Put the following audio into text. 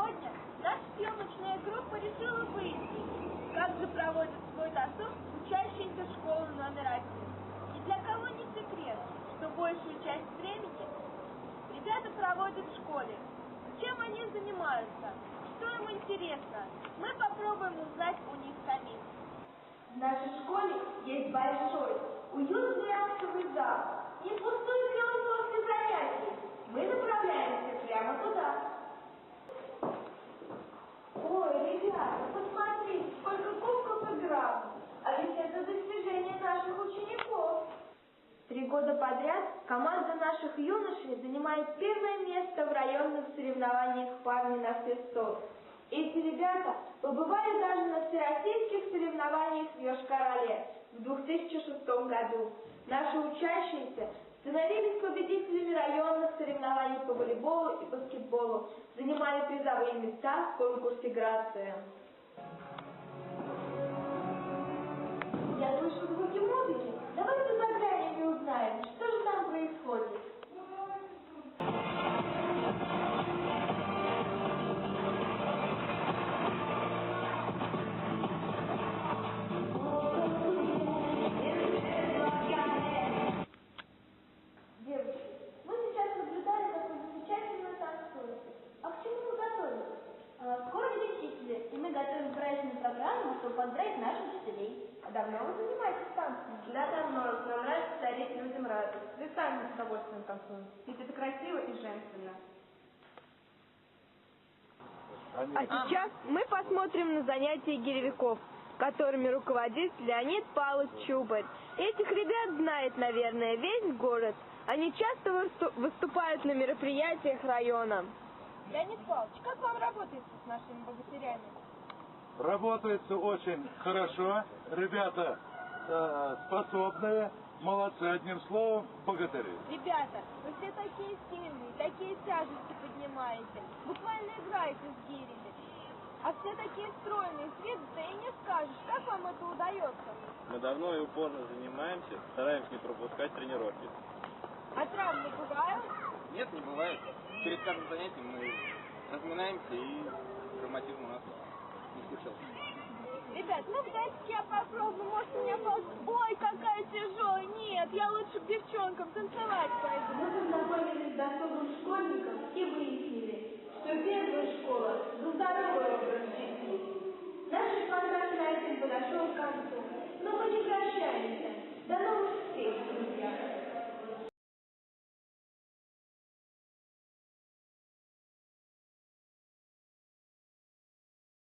Сегодня наша съемочная группа решила выяснить, как же проводит свой досуг учащиеся школы номер один. И для кого не секрет, что большую часть времени ребята проводят в школе. Чем они занимаются? Что им интересно? Мы попробуем узнать у них самих. В нашей школе есть большой, уютный актовый зал. Не пустой зал после занятий. Мы направляемся прямо туда. Ой, ребята, посмотрите, сколько кубков и грамм. А ведь это достижение наших учеников. Три года подряд команда наших юношей занимает первое место в районных соревнованиях парни на все сто. Эти ребята побывали даже на всероссийских соревнованиях в Йошкар-Оле в 2006 году. Наши учащиеся становились победителями районных соревнований по волейболу и баскетболу, занимали призовые места в конкурсе «Грация». Поздравить наших учителей. А давно вы занимаетесь танцами? Да, давно. Нам нравится дарить людям радость. Вы сами с удовольствием танцуете. Ведь это красиво и женственно. А сейчас мы посмотрим на занятия гиревиков, которыми руководит Леонид Павлович Чубарь. Этих ребят знает, наверное, весь город. Они часто высту- выступают на мероприятиях района. Леонид Павлович, как вам работается с нашими богатырями? Работается очень хорошо. Ребята э, способные, молодцы, одним словом, богатыри. Ребята, вы все такие сильные, такие тяжести поднимаете, буквально играете с гирями. А все такие стройные, с виду да и не скажешь, как вам это удается? Мы давно и упорно занимаемся, стараемся не пропускать тренировки. А травмы бывают? Нет, не бывает. Перед каждым занятием мы разминаемся и травматизм у нас не. Ребят, ну дайте я попробую, может у меня получится. Ой, какая тяжелая, нет, я лучше к девчонкам танцевать пойду. Мы познакомились с досугом школьников и выяснили, что первый